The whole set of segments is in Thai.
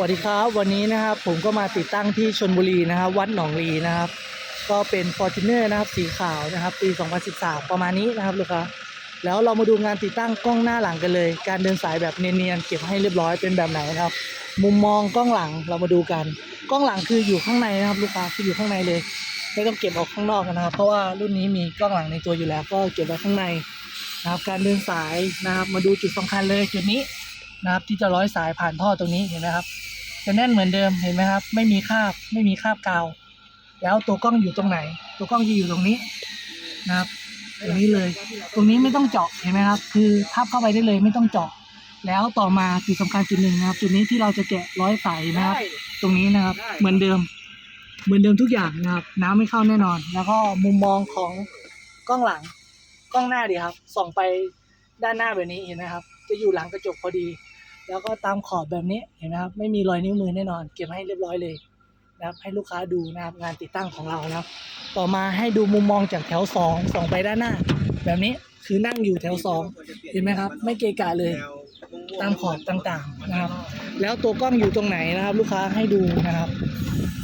วัสดีครับวันนี้นะครับผมก็มาติดตั้งที่ชนบุรีนะครับวัดหนองลีนะครับ ก็เป็น f o r t u n e r นะครับสีขาวนะครับ ปี 2013 ประมาณนี้นะครับลูกค้าแล้วเรามาดูงานติดตั้งกล้องหน้าหลังกันเลย การเดินสายแบบเนียนๆเก็บให้เรียบร้อยเป็นแบบไหนนะครับ มุมมองกล้องหลังเรามาดูกัน กล้องหลังคืออยู่ข้างในนะครับ ลูกค้าคืออยู่ข้างในเลย ไม่ต้องเก็บออกข้างนอกนะครับ เพราะว่ารุ่นนี้มีกล้องหลังในตัวอยู่แล้ว ก็เก็บไว้ข้างในนะครับการเดินสายนะครับมาดูจุดสำคัญเลยจุดนี้นะครับที่จะร้อยสายผ่านท่อตรงนี้เห็นไหมครับ จะแน่นเหมือนเดิมเห็นไหมครับ ไม่มีคาบไม่มีคาบกาว แล้วตัวกล้องอยู่ตรงไหน ตัวกล้องจะอยู่ตรงนี้นะครับตรงนี้เลย ตรงนี้ไม่ต้องเจาะเห็นไหมครับ คือทับเข้าไปได้เลยไม่ต้องเจาะ แล้วต่อมาจุดสำคัญจุดหนึ่งนะครับ จุดนี้ที่เราจะแกะร้อยสายนะครับ ตรงนี้นะครับ เหมือนเดิม เหมือนเดิมทุกอย่างนะครับ น้ำไม่เข้าแน่นอน แล้วก็มุมมองของกล้องหลัง กล้องหน้าดีครับ ส่องไปด้านหน้าแบบนี้เห็นไหมครับ จะอยู่หลังกระจกพอดี แล้วก็ตามขอบแบบนี้เห็นไหมครับไม่มีรอยนิ้วมือแน่นอน เก็บให้เรียบร้อยเลยนะครับให้ลูกค้าดูนะครับงานติดตั้งของเรานะครับ ต่อมาให้ดูมุมมองจากแถวสองส่องไปด้านหน้า แบบนี้คือนั่งอยู่แถวสองเห็นไหมครับ ไม่เกะกะเลย ตามขอบต่างๆนะครับ แล้วตัวกล้องอยู่ตรงไหนนะครับ ลูกค้าให้ดูนะครับ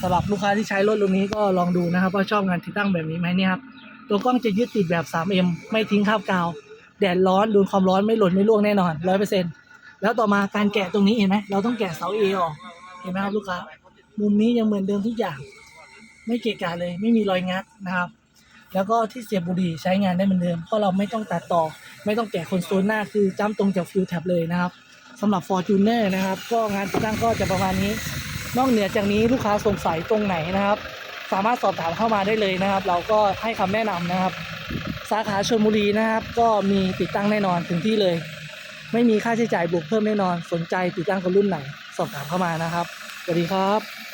สำหรับลูกค้าที่ใช้รถรุ่นนี้ก็ลองดูนะครับว่าชอบงานติดตั้งแบบนี้ไหมเนี่ยครับตัวกล้องจะยึดติดแบบ 3M ไม่ทิ้งคราบกาว แดดร้อนโดนความร้อนไม่หล่นไม่ร่วงแน่นอน100% แล้วต่อมาการแกะตรงนี้เห็นไหมเราต้องแกะเสาเอออกเห็นไหมครับลูกค้ามุมนี้ยังเหมือนเดิมทุกอย่าง ไม่เกะกะเลยไม่มีรอยงัดนะครับ แล้วก็ที่เสียบบุหรี่ใช้งานได้เหมือนเดิมเพราะเราไม่ต้องตัดต่อ ไม่ต้องแกะคอนโซลหน้าคือจ้ำตรงจากฟิวแท็บเลยนะครับสำหรับ Fortuner นะครับ ก็งานติดตั้งก็จะประมาณนี้ นอกเหนือจากนี้ลูกค้าสงสัยตรงไหนนะครับ สามารถสอบถามเข้ามาได้เลยนะครับ เราก็ให้คำแนะนำนะครับ สาขาชลบุรีนะครับ ก็มีติดตั้งแน่นอนถึงที่เลย ไม่มีค่าใช้จ่ายบวกเพิ่มแน่นอนสนใจติดตั้งกับรุ่นไหน สอบถามเข้ามานะครับสวัสดีครับ